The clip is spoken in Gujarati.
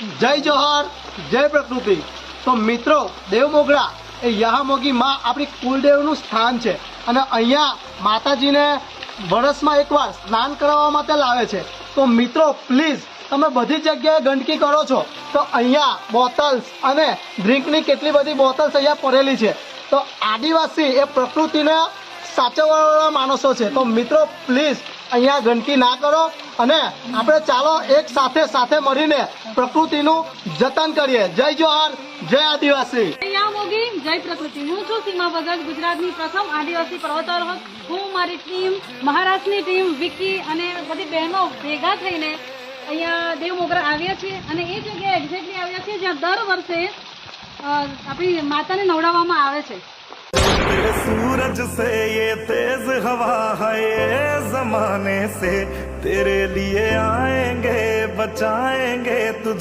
જય જોહર જય પ્રકૃતિ. તો મિત્રો દેવમોગરા એ યહામોગી માં આપણી કુલદેવનું સ્થાન છે. અને અહીંયા માતાજીને વર્ષમાં એકવાર સ્નાન કરાવવા માટે લાવે છે. તો મિત્રો, પ્લીઝ, તમે બધી જગ્યાએ ગંદકી કરો છો. તો અહીંયા બોટલ્સ અને ડ્રિંકની કેટલી બધી બોટલ્સ અહીંયા પડેલી છે. તો આદિવાસી એ પ્રકૃતિને સાચવવાવાળા માણસો છે. તો મિત્રો પ્લીઝ અહીંયા ગંદકી ના કરો અને આપણે ચાલો એક સાથે સાથે મળીને પ્રકૃતિનું જતન કરીએ. જય જોહાર, જય આદિવાસી. જય પ્રકૃતિ. હું છું સીમા ભગત, ગુજરાતની પ્રથમ આદિવાસી પર્વતારોહક. હું, મારી ટીમ મહારાષ્ટ્રની ટીમ વિકી અને બધી બહેનો ભેગા થઈને અહીંયા દેવ મોગરા આવ્યા છીએ અને એ જગ્યાએ એક્ઝેક્ટલી આવ્યા છીએ જ્યાં દર વર્ષે આપણી માતાને નવડાવવામાં આવે છે. सूरज से ये तेज हवा है ये जमाने से तेरे लिए आएंगे बचाएंगे तुझे